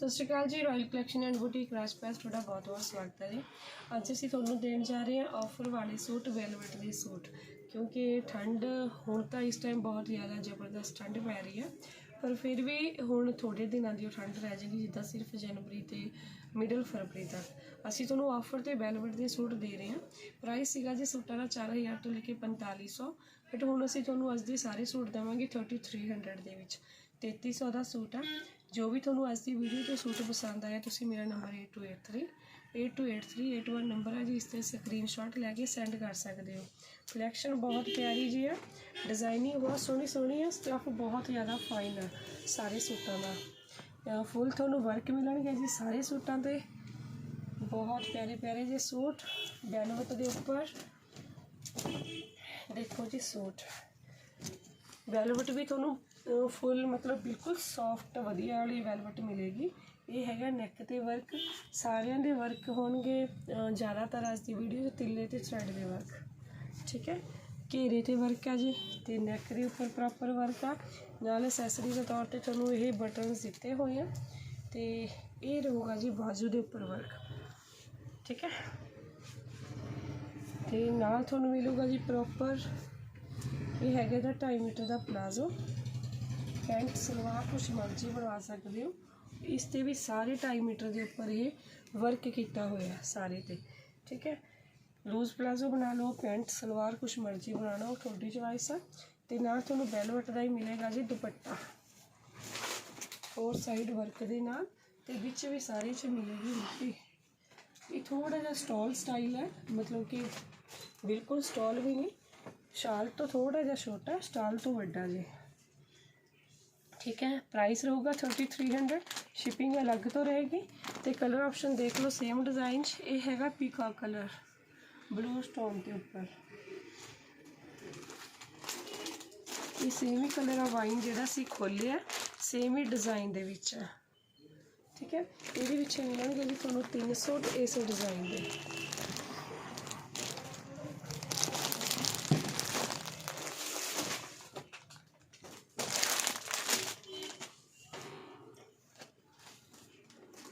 ਸਤਿ ਸ਼੍ਰੀ ਅਕਾਲ ਜੀ royal collection and boutique Rajpas ਤੁਹਾਡਾ ਬਹੁਤ ਬਹੁਤ ਸਵਾਗਤ ਹੈ ਜੀ। ਅੱਜ ਅਸੀਂ ਤੁਹਾਨੂੰ ਦੇਣ ਜਾ ਰਹੇ ਹਾਂ ਆਫਰ ਵਾਲੇ ਸੂਟ ਵੈਲਵਟ ਦੇ ਸੂਟ, ਕਿਉਂਕਿ ਠੰਡ ਹੁਣ ਤਾਂ ਇਸ ਟਾਈਮ ਬਹੁਤ ਜ਼ਿਆਦਾ ਜ਼ਬਰਦਸਤ ਠੰਡ ਪੈ ਰਹੀ ਹੈ। ਪਰ ਫਿਰ ਵੀ ਹੁਣ ਥੋੜੇ ਦਿਨਾਂ ਦੀ ਉਹ ਠੰਡ ਰਹਿ ਜਾਏਗੀ, ਜਿੱਦਾਂ ਸਿਰਫ ਜਨਵਰੀ ਤੇ ਮਿਡਲ ਫਰਵਰੀ ਤੱਕ। ਅਸੀਂ ਤੁਹਾਨੂੰ ਆਫਰ ਤੇ ਵੈਲਵਟ ਦੇ ਸੂਟ ਦੇ ਰਹੇ ਹਾਂ। ਪ੍ਰਾਈਸ ਸੀਗਾ ਜੀ ਸੂਟਾਂ ਦਾ 4000 ਤੋਂ ਲੈ ਕੇ 4500 ਬਟ ਹੁਣ ਅਸੀਂ ਤੁਹਾਨੂੰ ਅੱਜ ਦੇ ਸਾਰੇ ਸੂਟ ਦੇਵਾਂਗੇ 3300 ਦੇ ਵਿੱਚ। 3300 ਦਾ ਸੂਟ ਆ। ਜੋ ਵੀ ਤੁਹਾਨੂੰ ਅੱਜ ਦੀ ਵੀਡੀਓ ਤੋਂ ਸੂਟ ਪਸੰਦ ਆਇਆ, ਤੁਸੀਂ ਮੇਰਾ ਨੰਬਰ 8283 828381 ਨੰਬਰ ਹੈ ਜੀ। ਇਸ ਤੇ ਸਕਰੀਨਸ਼ਾਟ ਲੈ ਕੇ ਸੈਂਡ ਕਰ ਸਕਦੇ ਹੋ। ਕਲੈਕਸ਼ਨ ਬਹੁਤ ਪਿਆਰੀ ਜੀ ਆ। ਡਿਜ਼ਾਈਨਿੰਗ ਬਹੁਤ ਸੋਹਣੀ ਸੋਹਣੀ ਆ। ਸਟਫ ਬਹੁਤ ਜ਼ਿਆਦਾ ਫਾਈਨ ਆ ਸਾਰੇ ਸੂਟਾਂ ਦਾ। ਫੁੱਲ ਤੁਹਾਨੂੰ ਵਰਕ ਮਿਲਣਗੇ ਜੀ ਸਾਰੇ ਸੂਟਾਂ ਤੇ। ਬਹੁਤ ਪਿਆਰੇ ਪਿਆਰੇ ਜੇ ਸੂਟ। ਵੈਲਵਟ ਦੇ ਉੱਪਰ। ਦੇਖੋ ਜੀ ਸੂਟ। ਵੈਲਵਟ ਵੀ ਤੁਹਾਨੂੰ ਫੁੱਲ ਮਤਲਬ ਬਿਲਕੁਲ ਸੌਫਟ ਵਧੀਆ ਵਾਲੀ ਵੈਲਵਟ ਮਿਲੇਗੀ। ਇਹ ਹੈਗਾ ਨੈਕ ਤੇ ਵਰਕ ਸਾਰਿਆਂ ਦੇ ਵਰਕ ਹੋਣਗੇ ਜ਼ਿਆਦਾਤਰ ਅੱਜ ਦੀ ਵੀਡੀਓ 'ਚ ਤਿੱਲੇ ਤੇ ਥਰੈਡ ਦੇ ਵਰਕ ਠੀਕ ਹੈ? ਘੇਰੇ ਤੇ ਵਰਕ ਆ ਜੀ, ਤੇ ਨੈਕ ਦੇ ਉੱਪਰ ਪ੍ਰੋਪਰ ਵਰਕ ਆ। ਨਾਲ ਐਸੈਸਰੀ ਦੇ ਤੌਰ ਤੇ ਤੁਹਾਨੂੰ ਇਹ ਬਟਨਸ ਦਿੱਤੇ ਹੋਏ ਆ। ਤੇ ਇਹ ਰਹੂਗਾ ਜੀ ਬਾਜੂ ਦੇ ਉੱਪਰ ਵਰਕ ਠੀਕ ਹੈ? ਤੇ ਨਾਲ ਤੁਹਾਨੂੰ ਮਿਲੂਗਾ ਜੀ ਪ੍ਰੋਪਰ ਇਹ ਹੈਗਾ ਦਾ 2.5 ਮੀਟਰ ਦਾ ਪਲਾਜ਼ੋ ਪੈਂਟ, ਸਲਵਾਰ, ਕੁਛ ਮਰਜ਼ੀ ਬਣਵਾ ਸਕਦੇ ਹੋ। ਇਸ ਤੇ ਵੀ ਸਾਰੇ 2.5 ਮੀਟਰ ਦੇ ਉੱਪਰ ਇਹ ਵਰਕ ਕੀਤਾ ਹੋਇਆ ਸਾਰੇ ਤੇ, ਠੀਕ ਹੈ? ਲੂਜ਼ ਪਲਾਜ਼ੋ ਬਣਾ ਲਓ, ਪੈਂਟ, ਸਲਵਾਰ, ਕੁਛ ਮਰਜ਼ੀ ਬਣਾਉਣਾ ਉਹ ਤੁਹਾਡੀ ਚੋਇਸ ਆ। ਤੇ ਨਾਲ ਤੁਹਾਨੂੰ ਬੈਲਵਟ ਦਾ ਹੀ ਮਿਲੇਗਾ ਜੀ ਦੁਪੱਟਾ। ਫੋਰ ਸਾਈਡ ਵਰਕ ਦੇ ਨਾਲ ਤੇ ਵਿੱਚ ਵੀ ਸਾਰੇ ਚ ਮਿਲੇਗੀ ਮਿੱਟੀ। ਇਹ ਥੋੜਾ ਜਿਹਾ ਸਟਾਲ ਸਟਾਈਲ ਹੈ, ਮਤਲਬ ਕਿ ਬਿਲਕੁਲ ਸਟਾਲ ਵੀ ਨਹੀਂ। ਸ਼ਾਲ ਤੋਂ ਥੋੜਾ ਜਿਹਾ ਛੋਟਾ, ਸਟਾਲ ਤੋਂ ਵੱਡਾ ਜੀ। ਠੀਕ ਹੈ ਪ੍ਰਾਈਸ ਰਹੂਗਾ 3300 ਸ਼ਿਪਿੰਗ ਅਲੱਗ ਤੋਂ ਰਹੇਗੀ ਤੇ ਕਲਰ ਆਪਸ਼ਨ ਦੇਖ ਲਓ ਸੇਮ ਡਿਜ਼ਾਈਨ 'ਚ ਇਹ ਹੈਗਾ ਪੀਕਾ ਕਲਰ ਬਲੂ ਸਟੋਨ ਦੇ ਉੱਪਰ। ਇਹ ਸੇਮ ਹੀ ਕਲਰ ਆ ਵਾਈਨ ਜਿਹੜਾ ਸੀ ਖੋਲਿਆ ਸੇਮ ਹੀ ਡਿਜ਼ਾਈਨ ਦੇ ਵਿੱਚ ਹੈ ਠੀਕ ਹੈ, ਇਹਦੇ ਵਿੱਚ ਮਿਲਣਗੇ ਜੀ ਤੁਹਾਨੂੰ 300 ਤੇ ਇਸ ਡਿਜ਼ਾਈਨ ਦੇ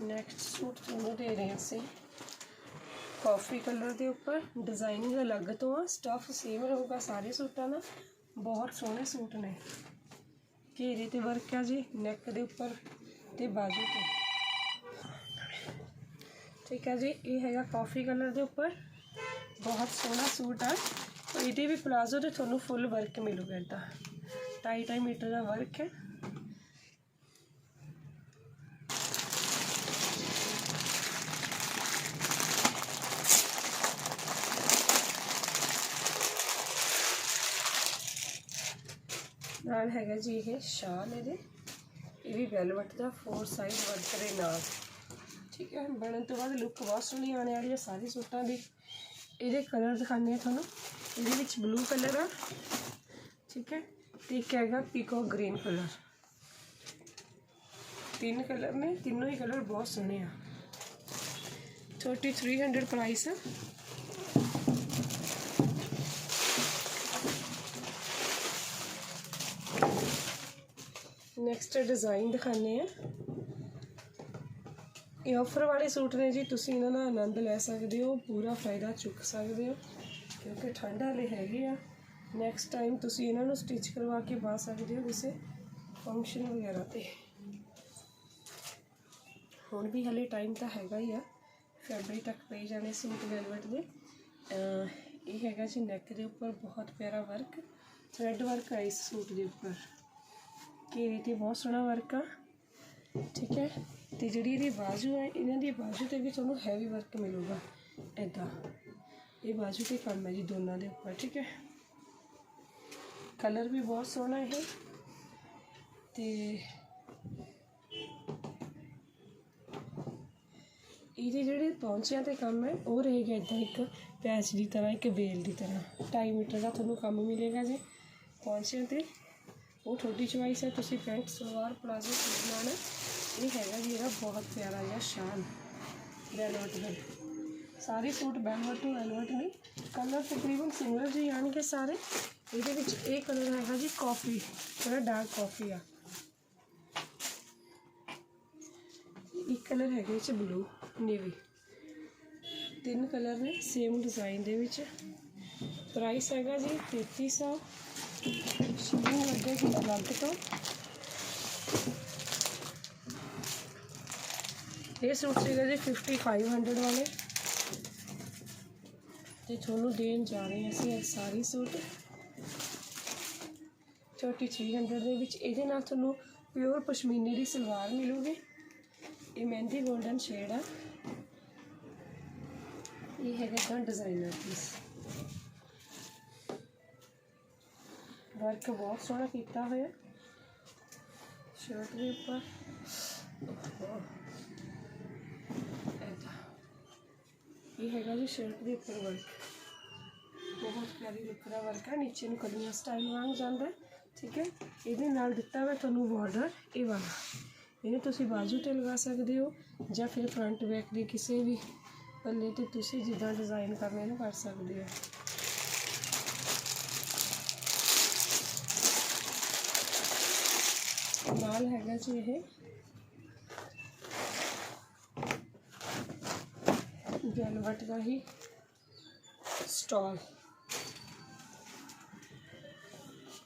ਨੈਕਸਟ ਸੂਟ ਤੁਹਾਨੂੰ ਦੇ ਰਹੇ ਕਾਫੀ ਕਲਰ ਦੇ ਉੱਪਰ ਡਿਜ਼ਾਈਨਿੰਗ ਅਲੱਗ ਤੋਂ ਆ। ਸਟਫ ਸੇਮ ਰਹੂਗਾ ਸਾਰੇ ਸੂਟਾਂ ਦਾ। ਬਹੁਤ ਸੋਹਣੇ ਸੂਟ ਨੇ। ਘੇਰੇ ਤੇ ਵਰਕ ਆ ਜੀ ਨੈਕ ਦੇ ਉੱਪਰ ਤੇ ਬਾਜੂ ਤੇ। ਠੀਕ ਹੈ ਜੀ, ਇਹ ਹੈਗਾ ਕਾਫੀ ਕਲਰ ਦੇ ਉੱਪਰ। ਬਹੁਤ ਸੋਹਣਾ ਸੂਟ ਆ। ਇਹਦੇ ਵੀ ਪਲਾਜ਼ੋ ਤੇ ਤੁਹਾਨੂੰ ਫੁੱਲ ਵਰਕ ਮਿਲੂਗਾ ਇੱਦਾਂ। ਢਾਈ ਢਾਈ ਮੀਟਰ ਦਾ ਵਰਕ ਹੈ ਨਾਲ ਹੈਗਾ ਜੀ ਇਹ ਸ਼ਾਲ ਇਹਦੇ। ਇਹ ਵੀ ਵੈਲਵਟ ਦਾ ਫੋਰ ਸਾਈਜ਼ ਵਰਕ ਦੇ ਨਾਲ। ਠੀਕ ਹੈ, ਬਣਨ ਤੋਂ ਬਾਅਦ ਲੁੱਕ ਬਹੁਤ ਸੋਹਣੀ ਆਉਣ ਵਾਲੀ ਹੈ, ਸਾਰੇ ਸੂਟਾਂ ਦੀ। ਇਹਦੇ ਕਲਰ ਦਿਖਾਣੇ ਆ ਤੁਹਾਨੂੰ। ਇਹਦੇ ਵਿੱਚ ਬਲੂ ਕਲਰ ਆ। ਠੀਕ ਹੈ, ਤੇ ਇੱਕ ਹੈਗਾ ਪੀਕੋ ਗ੍ਰੀਨ ਕਲਰ ਤਿੰਨ ਕਲਰ ਨੇ, ਤਿੰਨੋਂ ਹੀ ਕਲਰ ਬਹੁਤ ਸੋਹਣੇ ਆ। 3300 ਪ੍ਰਾਈਸ ਆ। ਨੈਕਸਟ ਡਿਜ਼ਾਈਨ ਦਿਖਾਣੇ ਆ ਇਹ ਆਫਰ ਵਾਲੇ ਸੂਟ ਨੇ ਜੀ, ਤੁਸੀਂ ਇਹਨਾਂ ਦਾ ਆਨੰਦ ਲੈ ਸਕਦੇ ਹੋ, ਪੂਰਾ ਫਾਇਦਾ ਚੁੱਕ ਸਕਦੇ ਹੋ, ਕਿਉਂਕਿ ਠੰਡ ਵਾਲੇ ਹੈਗੇ ਆ। ਨੈਕਸਟ ਟਾਈਮ ਤੁਸੀਂ ਇਹਨਾਂ ਨੂੰ ਸਟਿਚ ਕਰਵਾ ਕੇ ਪਾ ਸਕਦੇ ਹੋ ਕਿਸੇ ਫੰਕਸ਼ਨ ਵਗੈਰਾ ਤੇ। ਹੁਣ ਵੀ ਹਲੇ ਟਾਈਮ ਤਾਂ ਹੈਗਾ ਹੀ ਆ ਫੈਬਰੀ ਤੱਕ ਪਈ ਜਾਣੇ ਸੂਟ ਵੈਲਵਟ ਦੇ। ਇਹ ਹੈਗਾ ਜੀ ਨੈਕ ਦੇ ਉੱਪਰ, ਬਹੁਤ ਪਿਆਰਾ ਵਰਕ ਥ੍ਰੈਡ ਵਰਕ ਹੈ ਇਸ ਸੂਟ ਦੇ ਉੱਪਰ। ਘੇਰੇ ਤੇ ਬਹੁਤ ਸੋਹਣਾ ਵਰਕ ਆ। ਠੀਕ ਹੈ? ਤੇ ਜਿਹੜੀ ਇਹਦੀ ਬਾਜੂ ਹੈ ਇਹਨਾਂ ਦੀ ਬਾਜੂ ਤੇ ਵੀ ਤੁਹਾਨੂੰ ਹੈਵੀ ਵਰਕ ਮਿਲੂਗਾ ਐਦਾਂ ਇਹ ਬਾਜੂ ਤੇ ਕੰਮ ਹੈ ਜੀ ਦੋਨਾਂ ਦੇ ਉੱਪਰ, ਠੀਕ ਹੈ? ਕਲਰ ਵੀ ਬਹੁਤ ਸੋਹਣਾ ਇਹ। ਤੇ ਇਹਦੇ ਜਿਹੜੇ ਪੌਂਚਿਆਂ ਤੇ ਕੰਮ ਹੈ, ਉਹ ਰਹੇਗਾ ਇਦਾਂ ਇੱਕ ਪੈਚ ਦੀ ਤਰ੍ਹਾਂ, ਇੱਕ ਵੇਲ ਦੀ ਤਰ੍ਹਾਂ। 2.5 ਮੀਟਰ ਦਾ ਤੁਹਾਨੂੰ ਕੰਮ ਮਿਲੇਗਾ ਜੀ ਪੌਂਚਿਆਂ ਤੇ। ਉਹ ਤੁਹਾਡੀ ਚੁਆਇਸ ਹੈ ਤੁਸੀਂ ਪੈਂਟ ਸਲਵਾਰ ਪਲਾਜ਼ੋ ਸੂਟ ਲੈਣਾ। ਇਹ ਹੈਗਾ ਜੀ, ਇਹਦਾ ਬਹੁਤ ਪਿਆਰਾ ਜਿਹਾ ਸ਼ਾਨ ਵੈਲਵਟ ਦਾ ਸਾਰੇ ਸੂਟ ਵੈਲਵਟ ਤੋਂ ਵੈਲਵਟ ਨੇ ਕਲਰ ਤਕਰੀਬਨ ਸਿੰਗਲ ਜਿਹੇ ਆਣਗੇ ਸਾਰੇ। ਇਹਦੇ ਵਿੱਚ ਇਹ ਕਲਰ ਹੈਗਾ ਜੀ ਕਾਫੀ ਥੋੜਾ ਡਾਰਕ ਕਾਫੀ ਆ। ਇੱਕ ਕਲਰ ਹੈਗਾ ਇਹ ਚ ਬਲੂ ਨੇਵੀ ਤਿੰਨ ਕਲਰ ਨੇ ਸੇਮ ਡਿਜ਼ਾਈਨ ਦੇ ਵਿੱਚ। ਪ੍ਰਾਈਸ ਹੈਗਾ ਜੀ 3300 ਸ਼ਿਪਿੰਗ ਲੱਗੇਗੀ ਅਲੱਗ ਤੋਂ ਇਹ ਸੂਟ ਸੀਗਾ ਜੀ 5500 ਵਾਲੇ। ਤੇ ਤੁਹਾਨੂੰ ਦੇਣ ਜਾ ਰਹੇ ਹਾਂ ਅਸੀਂ ਇਹ ਸਾਰੀ ਸੂਟ। 3300 ਦੇ ਵਿੱਚ ਇਹਦੇ ਨਾਲ ਤੁਹਾਨੂੰ ਪਿਓਰ ਪਸ਼ਮੀਨੇ ਦੀ ਸਲਵਾਰ ਮਿਲੂਗੀ। ਇਹ ਮਹਿੰਦੀ 골ਡਨ ਸ਼ੇਡ ਆ। ਇਹ ਹੈਗਾ ਤਾਂ ਡਿਜ਼ਾਈਨਰ ਪੀਸ ਵਰਕ ਬਹੁਤ ਸੋਹਣਾ ਕੀਤਾ ਹੋਇਆ ਸ਼ਰਟ ਦੇ ਉੱਪਰ। ਇਹ ਹੈਗਾ ਜੀ ਸ਼ਰਟ ਦੇ ਉੱਪਰ ਵਰਕ ਬਹੁਤ ਪਿਆਰੀ ਲੁੱਕ ਦਾ ਵਰਕ ਹੈ। ਨੀਚੇ ਨੂੰ ਕਲੀਆਂ ਸਟਾਈਲ ਵਾਂਗ ਜਾਂਦਾ ਠੀਕ ਹੈ। ਇਹਦੇ ਨਾਲ ਦਿੱਤਾ ਹੋਇਆ ਤੁਹਾਨੂੰ ਬਾਰਡਰ ਇਹ ਵਾਲਾ। ਇਹਨੂੰ ਤੁਸੀਂ ਬਾਜੂ ਤੇ ਲਗਾ ਸਕਦੇ ਹੋ ਜਾਂ ਫਿਰ ਫਰੰਟ ਬੈਕ ਦੇ ਕਿਸੇ ਵੀ ਪੱਲੇ ਤੇ ਤੁਸੀਂ ਜਿੱਦਾਂ ਡਿਜ਼ਾਈਨ ਕਰਨਾ ਇਹਨੂੰ ਕਰ ਸਕਦੇ ਹੋ। ਨਾਲ ਹੈਗਾ ਜੀ ਇਹ। ਵੈਲਵਟ ਦਾ ਹੀ ਸਟਾਲ।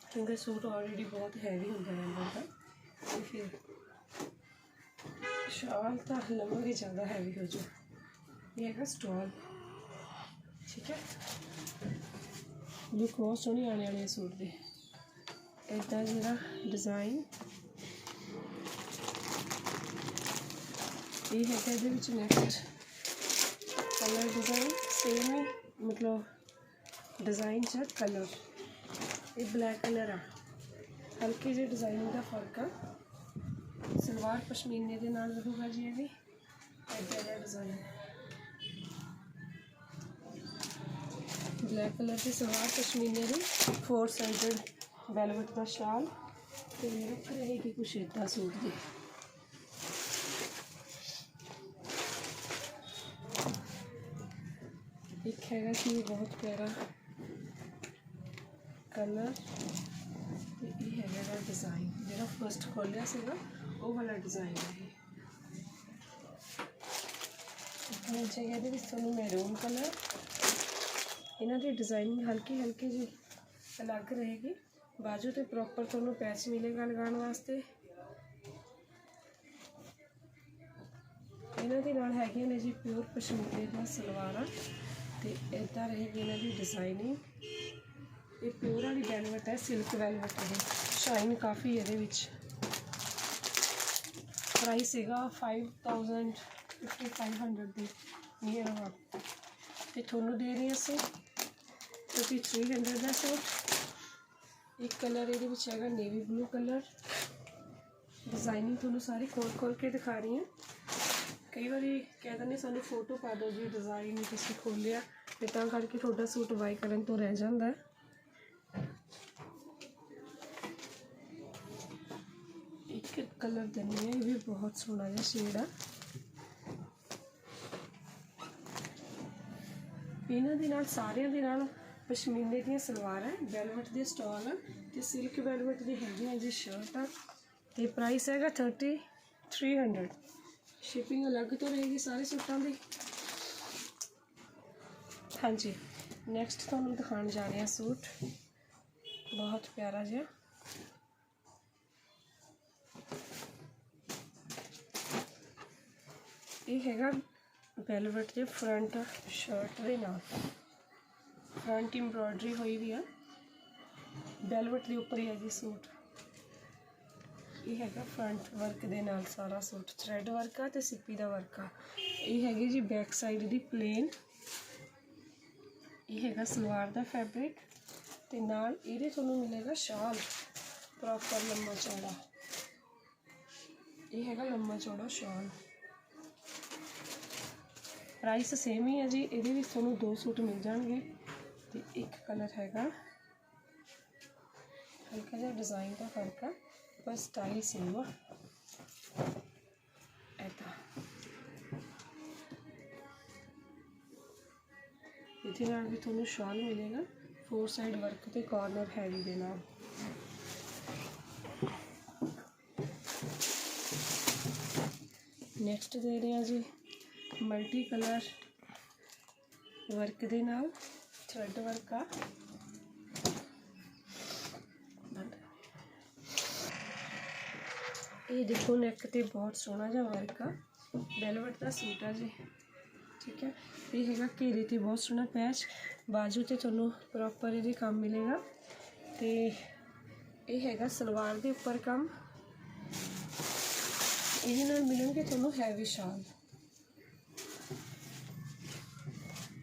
ਕਿਉਂਕਿ ਸੂਟ ਆਲਰੇਡੀ ਬਹੁਤ ਹੈਵੀ ਹੁੰਦਾ ਹੈ ਅੰਦਰ ਦਾ। ਤੇ ਫਿਰ ਸ਼ਾਲ ਤਾਂ ਲੰਮੇ ਜ਼ਿਆਦਾ ਹੈਵੀ ਹੋ ਜਾਊ। ਇਹ ਹੈਗਾ ਸਟਾਲ। ਠੀਕ ਹੈ? ਲੁੱਕ ਬਹੁਤ ਸੋਹਣੀ ਆਣੇ ਵਾਲੇ ਸੂਟ ਦੇ। ਇਦਾਂ ਜਿਹੜਾ ਡਿਜ਼ਾਈਨ ਇਹ ਹੈਗਾ ਇਹਦੇ ਵਿੱਚ ਨੈਕਸਟ ਕਲਰ ਡਿਜ਼ਾਈਨ ਸੇਮ ਹੀ, ਮਤਲਬ ਡਿਜ਼ਾਈਨ ਚ ਕਲਰ ਇਹ ਬਲੈਕ ਕਲਰ ਆ। ਹਲਕੇ ਜਿਹੇ ਡਿਜ਼ਾਈਨ ਦਾ ਫ਼ਰਕ ਆ। ਸਲਵਾਰ ਪਸ਼ਮੀਨੇ ਦੇ ਨਾਲ ਰਹੂਗਾ ਜੀ ਇਹ ਵੀ। ਇੱਦਾਂ ਦਾ ਡਿਜ਼ਾਈਨ ਬਲੈਕ ਕਲਰ ਦੀ ਸਲਵਾਰ ਪਸ਼ਮੀਨੇ ਦੀ ਫੋਰ ਸਾਈਡਡ ਵੈਲਵਟ ਦਾ ਸ਼ਾਲ। ਤੇ ਰੁਕ ਰਹੇਗੀ ਕੁਛ ਏਦਾਂ ਸੂਟ ਦੀ ਹੈਗਾ ਸੀ, ਬਹੁਤ ਪਿਆਰਾ ਕਲਰ ਤੇ ਇਹ ਹੈਗਾ ਦਾ ਡਿਜ਼ਾਈਨ ਜਿਹੜਾ ਫਸਟ ਖੋਲਿਆ ਸੀਗਾ ਉਹ ਵਾਲਾ ਡਿਜ਼ਾਈਨ ਹੈ ਇਹ। ਨੀਚੇ ਇਹਦੇ ਵਿੱਚ ਤੁਹਾਨੂੰ ਮੈਰੂਨ ਕਲਰ ਇਹਨਾਂ ਦੀ ਡਿਜ਼ਾਈਨਿੰਗ ਹਲਕੀ ਹਲਕੀ ਜੀ ਅਲੱਗ ਰਹੇਗੀ। ਬਾਜੂ ਤੇ ਪ੍ਰੋਪਰ ਤੁਹਾਨੂੰ ਪੈਚ ਮਿਲੇਗਾ ਲਗਾਉਣ ਵਾਸਤੇ। ਇਹਨਾਂ ਦੇ ਨਾਲ ਹੈਗੀਆਂ ਨੇ ਜੀ ਪਿਓਰ ਪਸ਼ਮੀਨੇ ਦੀਆਂ ਸਲਵਾਰਾਂ। ਤੇ ਇਦਾਂ ਰਹੇਗੀ ਇਹਨਾਂ ਦੀ ਡਿਜ਼ਾਈਨਿੰਗ ਇਹ ਪਿਓਰ ਵਾਲੀ ਵੈਲਵਟ ਹੈ ਸਿਲਕ ਵੈਲਵਟ ਹੈ ਸ਼ਾਈਨ ਕਾਫੀ ਇਹਦੇ ਵਿੱਚ। ਪ੍ਰਾਈਸ ਹੈਗਾ 5000 5500 ਦੇ। ਨੀਅਰ ਅਬਾਊਟ ਤੇ ਤੁਹਾਨੂੰ ਦੇ ਰਹੀ ਅਸੀਂ। 3300 ਦਾ ਸੂਟ। ਇੱਕ ਕਲਰ ਇਹਦੇ ਵਿੱਚ ਹੈਗਾ ਨੇਵੀ ਬਲੂ ਕਲਰ ਡਿਜ਼ਾਈਨਿੰਗ ਤੁਹਾਨੂੰ ਸਾਰੀ ਖੋਲ ਖੋਲ ਕੇ ਦਿਖਾ ਰਹੀ ਹਾਂ। ਕਈ ਵਾਰੀ ਕਹਿ ਦਿੰਦੇ ਸਾਨੂੰ ਫੋਟੋ ਪਾ ਦਿਓ ਜੀ ਡਿਜ਼ਾਈਨ ਤੁਸੀਂ ਖੋਲਿਆ, ਤੇ ਤਾਂ ਕਰਕੇ ਤੁਹਾਡਾ ਸੂਟ ਬਾਈ ਕਰਨ ਤੋਂ ਰਹਿ ਜਾਂਦਾ ਹੈ। ਇੱਕ ਕਲਰ ਦਿੰਦੇ ਹੈ ਇਹ ਵੀ ਬਹੁਤ ਸੋਹਣਾ ਜਿਹਾ ਸ਼ੇਡ ਆ। ਇਹਨਾਂ ਦੇ ਨਾਲ, ਸਾਰਿਆਂ ਦੇ ਨਾਲ ਪਸ਼ਮੀਨੇ ਦੀਆਂ ਸਲਵਾਰਾਂ ਹੈ ਵੈਲਵਟ ਦੇ ਸਟਾਲ ਆ, ਤੇ ਸਿਲਕ ਵੈਲਵਟ ਦੀ ਹੈਗੀ ਹੈ ਜੀ ਸ਼ਰਟ ਆ। ਤੇ ਪ੍ਰਾਈਸ ਹੈਗਾ 3300 ਸ਼ਿਪਿੰਗ ਅਲੱਗ ਤੋਂ ਰਹੇਗੀ ਸਾਰੇ ਸੂਟਾਂ ਦੀ। ਹਾਂਜੀ ਨੈਕਸਟ ਤੁਹਾਨੂੰ ਦਿਖਾਉਣ ਜਾ ਰਹੇ ਹਾਂ ਸੂਟ। ਬਹੁਤ ਪਿਆਰਾ ਜਿਹਾ। ਇਹ ਹੈਗਾ ਵੈਲਵਟ ਦੇ ਫਰੰਟ ਸ਼ਰਟ ਦੇ ਨਾਲ। ਫਰੰਟ ਐਮਬ੍ਰੋਇਡਰੀ ਹੋਈ ਵੀ ਆ। ਵੈਲਵਟ ਦੇ ਉੱਪਰ ਹੀ ਹੈ ਜੀ ਸੂਟ। ਇਹ ਹੈਗਾ ਫਰੰਟ ਵਰਕ ਦੇ ਨਾਲ ਸਾਰਾ ਸੂਟ ਥਰੈਡ ਵਰਕ ਆ ਤੇ ਸਿੱਪੀ ਦਾ ਵਰਕ ਆ। ਇਹ ਹੈਗੀ ਜੀ ਬੈਕ ਸਾਈਡ ਦੀ ਪਲੇਨ ਇਹ ਹੈਗਾ ਸਲਵਾਰ ਦਾ ਫੈਬਰਿਕ ਤੇ ਨਾਲ ਇਹਦੇ ਤੁਹਾਨੂੰ ਮਿਲੇਗਾ ਸ਼ਾਲ ਪ੍ਰੋਪਰ ਲੰਮਾ ਚੌੜਾ। ਇਹ ਹੈਗਾ ਲੰਮਾ ਚੌੜਾ ਸ਼ਾਲ। ਪ੍ਰਾਈਸ ਸੇਮ ਹੀ ਹੈ ਜੀ, ਇਹਦੇ ਵਿੱਚ ਤੁਹਾਨੂੰ ਦੋ ਸੂਟ ਮਿਲ ਜਾਣਗੇ ਤੇ ਇੱਕ ਕਲਰ ਹੈਗਾ। ਹਲਕਾ ਜਿਹਾ ਡਿਜ਼ਾਈਨ ਦਾ ਫ਼ਰਕ ਆ। ਪਰ ਸਟਾਈਲ ਸੇਮ ਆ ਇਹਦੇ ਨਾਲ ਵੀ ਤੁਹਾਨੂੰ ਸ਼ਾਲ ਮਿਲੇਗਾ। ਫੋਰ ਸਾਈਡ ਵਰਕ ਤੇ ਕਾਰਨਰ ਹੈਵੀ ਦੇ ਨਾਲ। ਨੈਕਸਟ ਦੇ ਰਹੇ ਹਾਂ ਜੀ ਮਲਟੀ ਕਲਰ ਵਰਕ ਦੇ ਨਾਲ। ਥਰੈਡ ਵਰਕ ਆ। ਇਹ ਦੇਖੋ ਨੈਕ ਤੇ ਬਹੁਤ ਸੋਹਣਾ ਜਿਹਾ ਵਰਕ ਆ। ਵੈਲਵਟ ਦਾ ਸੂਟ ਆ ਜੀ। ਠੀਕ ਹੈ। ਇਹ ਹੈਗਾ ਘੇਰੇ ਤੇ ਬਹੁਤ ਸੋਹਣਾ ਪੈਚ ਬਾਜੂ ਤੇ ਤੁਹਾਨੂੰ ਪ੍ਰੋਪਰ ਇਹਦੇ ਕੰਮ ਮਿਲੇਗਾ। ਤੇ ਇਹ ਹੈਗਾ ਸਲਵਾਰ ਦੇ ਉੱਪਰ ਕੰਮ। ਇਹਦੇ ਨਾਲ ਮਿਲਣਗੇ ਤੁਹਾਨੂੰ ਹੈਵੀ ਸ਼ਾਲ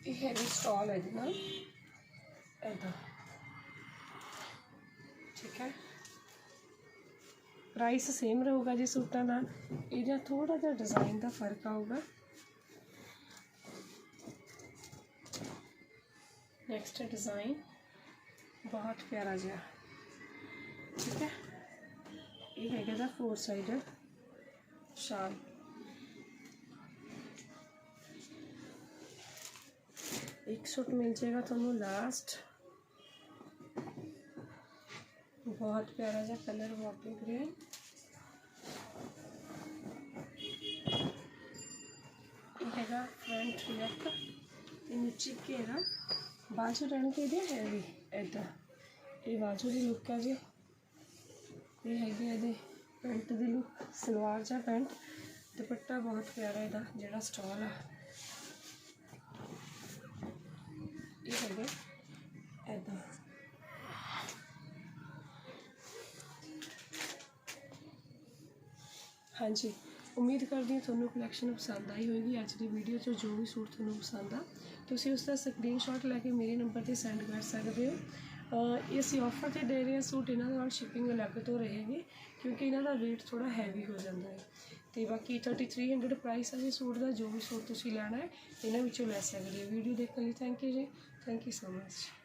ਇਹ ਹੈਵੀ ਸਟਾਲ ਹੈ ਇਹਦੇ ਨਾਲ। ਏਦਾਂ। ਪ੍ਰਾਈਸ ਸੇਮ ਰਹੂਗਾ ਜੀ ਸੂਟਾਂ ਦਾ। ਇਹਦਾ ਥੋੜਾ ਜਿਹਾ ਡਿਜ਼ਾਈਨ ਦਾ ਫ਼ਰਕ ਆਊਗਾ। ਨੈਕਸਟ ਡਿਜ਼ਾਈਨ ਬਹੁਤ ਪਿਆਰਾ ਜਿਹਾ। ਠੀਕ ਹੈ? ਇਹ ਹੈਗਾ ਦਾ ਫੋਰ ਸਾਈਡਡ ਸ਼ਾਲ ਇੱਕ ਸੂਟ ਮਿਲ ਜਾਏਗਾ ਤੁਹਾਨੂੰ ਲਾਸਟ ਬਹੁਤ ਪਿਆਰਾ ਜਿਹਾ ਕਲਰ ਵਾਟਰ ਗ੍ਰੀਨ ਇਹ ਹੈਗਾ ਫਰੰਟ ਨੈਕ ਇਹ ਨੀਚੇ ਘੇਰਾ ਬਾਜੂ ਰਹਿਣਗੇ ਇਹਦੇ ਹੈਵੀ ਐਦਾਂ ਇਹ ਬਾਜੂ ਦੀ ਲੁੱਕ ਹੈ ਜੀ। ਇਹ ਹੈਗੀ ਇਹਦੇ ਪੈਂਟ ਦੀ ਲੁੱਕ ਸਲਵਾਰ ਜਾਂ ਪੈਂਟ ਦੁਪੱਟਾ ਬਹੁਤ ਪਿਆਰਾ ਇਹਦਾ, ਜਿਹੜਾ ਸਟਾਲ ਆ। ਇਹ ਹੈਗਾ ਐਦਾਂ ਹਾਂਜੀ। ਉਮੀਦ ਕਰਦੀ ਹਾਂ ਤੁਹਾਨੂੰ ਕਲੈਕਸ਼ਨ ਪਸੰਦ ਆਈ ਹੋਵੇਗੀ। ਅੱਜ ਦੀ ਵੀਡੀਓ 'ਚ ਜੋ ਵੀ ਸੂਟ ਤੁਹਾਨੂੰ ਪਸੰਦ ਆ, ਤੁਸੀਂ ਉਸ ਦਾ ਸਕਰੀਨਸ਼ਾਟ ਲੈ ਕੇ ਮੇਰੇ ਨੰਬਰ ਤੇ ਸੈਂਡ ਕਰ ਸਕਦੇ ਹੋ। ਇਹ ਅਸੀਂ ਆਫਰ ਤੇ ਦੇ ਰਹੇ ਹਾਂ ਸੂਟ, ਇਹਨਾਂ ਦੇ ਨਾਲ ਸ਼ਿਪਿੰਗ ਅਲੱਗ ਤੋਂ ਰਹੇਗੀ, ਕਿਉਂਕਿ ਇਹਨਾਂ ਦਾ ਰੇਟ ਥੋੜਾ ਹੈਵੀ ਹੋ ਜਾਂਦਾ ਹੈ। ਤੇ ਬਾਕੀ 3300 ਪ੍ਰਾਈਸ ਹੈ ਜੀ ਸੂਟ ਦਾ, ਜੋ ਵੀ ਸੂਟ ਤੁਸੀਂ ਲੈਣਾ ਹੈ, ਇਹਨਾਂ ਵਿੱਚੋਂ ਲੈ ਸਕਦੇ ਹੋ। ਵੀਡੀਓ ਦੇਖਣ ਲਈ ਥੈਂਕ ਯੂ ਜੀ। Thank you so much